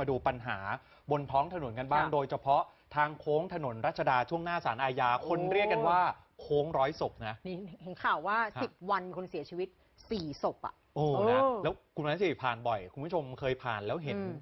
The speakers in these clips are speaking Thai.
มาดูปัญหาบนท้องถนนกันบ้าง ค่ะโดยเฉพาะทางโค้งถนนรัชดาช่วงหน้าศาลอาญา คนโอ้ เรียกกันว่าโค้งร้อยศพนะ นี่เห็นข่าวว่าครับ10 วันมีคนเสียชีวิต 4 ศพอะ โอ้โอ้นะแล้วคุณนัทสิริผ่านบ่อย คุณผู้ชมเคยผ่านแล้วเห็น อืม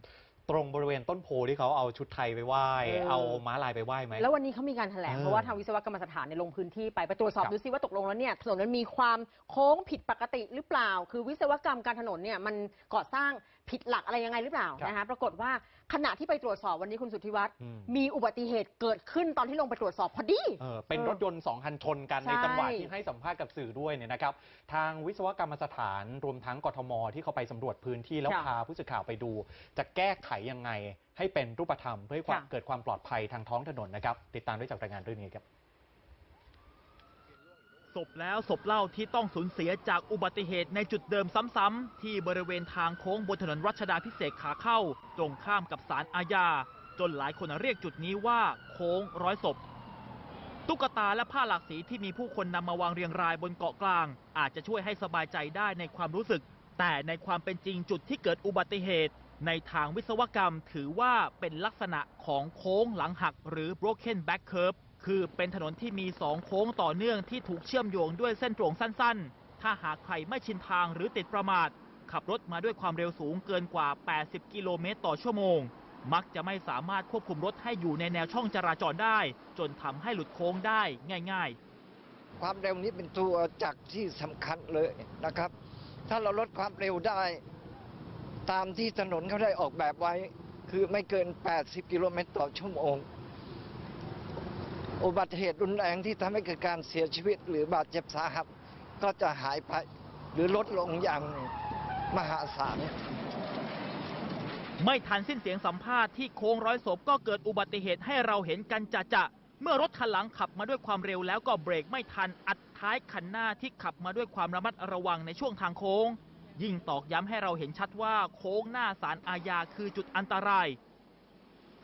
ตรงบริเวณต้นโพที่เขาเอาชุดไทยไปไหว้ เออ เอาม้าลายไปไหว้ไหม แล้ววันนี้เขามีการแถลง เออเพราะว่าทางวิศวกรรมสถานเนี่ยลงพื้นที่ไปไปตรวจสอบครับ ดูซิว่าตกลงแล้วเนี่ยถนนมันมีความโค้งผิดปกติหรือเปล่า คือวิศวกรรมการถนนเนี่ยมันก่อสร้าง ผิดหลักอะไรยังไงหรือเปล่าครับนะคะปรากฏว่าขณะที่ไปตรวจสอบวันนี้คุณสุทธิวัฒน์อืม มีอุบัติเหตุเกิดขึ้นตอนที่ลงไปตรวจสอบพอดี เออเป็นเออรถยนต์สองคันชนกันใช่ในจังหวะที่ให้สัมภาษณ์กับสื่อด้วยเนี่ยนะครับ ทางวิศวกรรมสถานรวมทั้งกทม ที่เขาไปสำรวจพื้นที่แล้วค่ะพาผู้สื่อข่าวไปดู จะแก้ไขยังไงให้เป็นรูปธรรมเพื่อให้ความค่ะ เกิดความปลอดภัยทางท้องถนนนะครับ ติดตามได้จากรายงานเรื่องนี้ครับ ศพแล้วศพเล่าที่ต้องสูญเสียจากอุบัติเหตุในจุดเดิมซ้ำๆที่บริเวณทางโค้งบนถนนรัชดาพิเศษขาเข้า ตรงข้ามกับศาลอาญา จนหลายคนเรียกจุดนี้ว่าโค้งร้อยศพ ตุ๊กตาและผ้าหลากสีที่มีผู้คนนำมาวางเรียงรายบนเกาะกลาง อาจจะช่วยให้สบายใจได้ในความรู้สึก แต่ในความเป็นจริงจุดที่เกิดอุบัติเหตุ ในทางวิศวกรรมถือว่าเป็นลักษณะของโค้งหลังหักหรือ broken back curve คือเป็นถนนที่มีสองโค้งต่อเนื่องที่ถูกเชื่อมโยงด้วยเส้นตรงสั้นๆ ถ้าหากใครไม่ชินทางหรือติดประมาท ขับรถมาด้วยความเร็วสูงเกินกว่า 80 กิโลเมตรต่อชั่วโมง มักจะไม่สามารถควบคุมรถให้อยู่ในแนวช่องจราจรได้ จนทำให้หลุดโค้งได้ง่าย ๆ ความเร็วนี้เป็นตัวจักรที่สำคัญเลยนะครับ ถ้าเราลดความเร็วได้ ตามที่ถนนเขาได้ออกแบบไว้ คือไม่เกิน 80 กิโลเมตรต่อชั่วโมง อุบัติเหตุรุนแรงที่ทำให้เกิดการเสียชีวิตหรือบาดเจ็บสาหัสก็จะหายไปหรือลดลงอย่างมหาศาลไม่ทันสิ้นเสียงสัมภาษณ์ที่โค้งร้อยศพก็เกิดอุบัติเหตุให้เราเห็นกันจะจะเมื่อรถคันหลังขับมาด้วยความเร็วแล้วก็เบรกไม่ทันอัดท้ายคันหน้าที่ขับมาด้วยความระมัดระวังในช่วงทางโค้ง ยิ่งตอกย้ำให้เราเห็นชัดว่าโค้งหน้าสารอาญาคือจุดอันตราย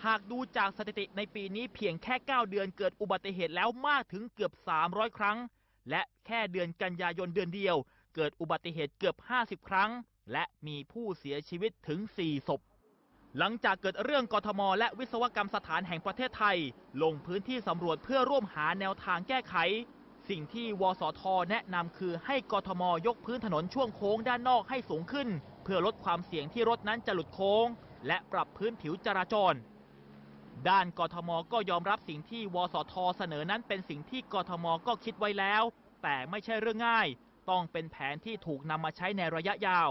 หากดูจากสถิติในปีนี้เพียงแค่ 9 เดือนเกิดอุบัติเหตุแล้วมากถึงเกือบ 300 ครั้ง และแค่เดือนกันยายนเดือนเดียว เกิดอุบัติเหตุเกือบ 50 ครั้ง และมีผู้เสียชีวิตถึง 4 ศพ หลังจากเกิดเรื่องกทม และวิศวกรรมสถานแห่งประเทศไทย ลงพื้นที่สำรวจเพื่อร่วมหาแนวทางแก้ไข สิ่งที่วสท แนะนำคือให้กทม ยกพื้นถนนช่วงโค้งด้านนอกให้สูงขึ้น เพื่อลดความเสี่ยงที่รถนั้นจะหลุดโค้ง และปรับพื้นผิวจราจร ด้านกทมก็ยอมรับสิ่งที่วสทเสนอนั้นเป็นสิ่งที่กทมก็คิดไว้แล้ว แต่ไม่ใช่เรื่องง่าย ต้องเป็นแผนที่ถูกนำมาใช้ในระยะยาว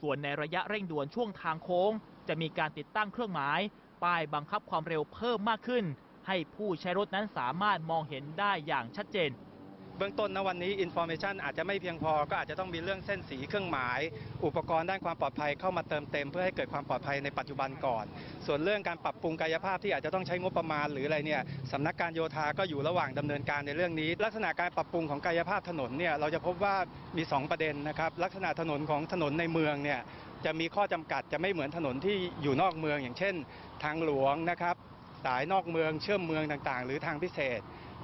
ส่วนในระยะเร่งด่วนช่วงทางโค้ง จะมีการติดตั้งเครื่องหมาย ป้ายบังคับความเร็วเพิ่มมากขึ้น ให้ผู้ใช้รถนั้นสามารถมองเห็นได้อย่างชัดเจน เบื้องต้นนะวันนี้อินโฟ a t ชันอาจจะไม่เพียงพอ ก็อาจจะต้องมีเรื่องเส้นสีเครื่องหมาย อุปกรณ์ด้านความปลอดภัยเข้ามาเติมเต็ม เพื่อให้เกิดความปลอดภัยในปัจจุบันก่อน ส่วนเรื่องการปรับปรุงกายภาพที่อาจจะต้องใช้งบประมาณหรืออะไรเนี่ยสำนักการโยธาก็อยู่ระหว่างดำเนินการในเรื่องนี้ ลักษณะการปรับปรุงของกายภาพถนนเนี่ยเราจะพบว่ามี 2 ประเด็นนะครับลักษณะถนนของถนนในเมืองเนี่ยจะมีข้อจำกัดจะไม่เหมือนถนนที่อยู่นอกเมือง อย่างเช่น ทางหลวงนะครับสายนอกเมืองเชื่อมเมืองต่างๆ หรือทางพิเศษ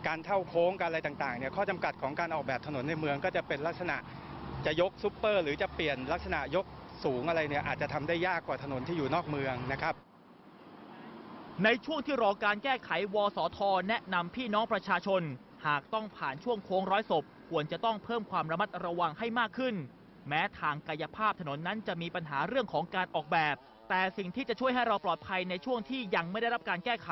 การเท่าโค้งการอะไรต่างๆเนี่ยข้อจำกัดของการออกแบบถนนในเมืองก็จะเป็นลักษณะจะยกซุปเปอร์หรือจะเปลี่ยนลักษณะยกสูงอะไรเนี่ยอาจจะทำได้ยากกว่าถนนที่อยู่นอกเมืองนะครับ ในช่วงที่รอการแก้ไขวสท แนะนำพี่น้องประชาชน หากต้องผ่านช่วงโค้งร้อยศพ ควรจะต้องเพิ่มความระมัดระวังให้มากขึ้น แม้ทางกายภาพถนนนั้นจะมีปัญหาเรื่องของการออกแบบ แต่สิ่งที่จะช่วยให้เราปลอดภัยในช่วงที่ยังไม่ได้รับการแก้ไข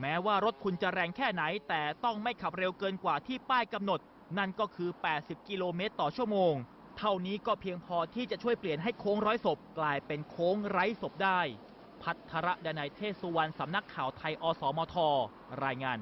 แม้ว่ารถคุณจะแรงแค่ไหน แต่ต้องไม่ขับเร็วเกินกว่าที่ป้ายกำหนด นั่นก็คือ 80 กิโลเมตรต่อชั่วโมง เท่านี้ก็เพียงพอที่จะช่วยเปลี่ยนให้โค้งร้อยศพ กลายเป็นโค้งไร้ศพได้ พัทรดนายเทศสุวรรณสำนักข่าวไทยอสมท รายงาน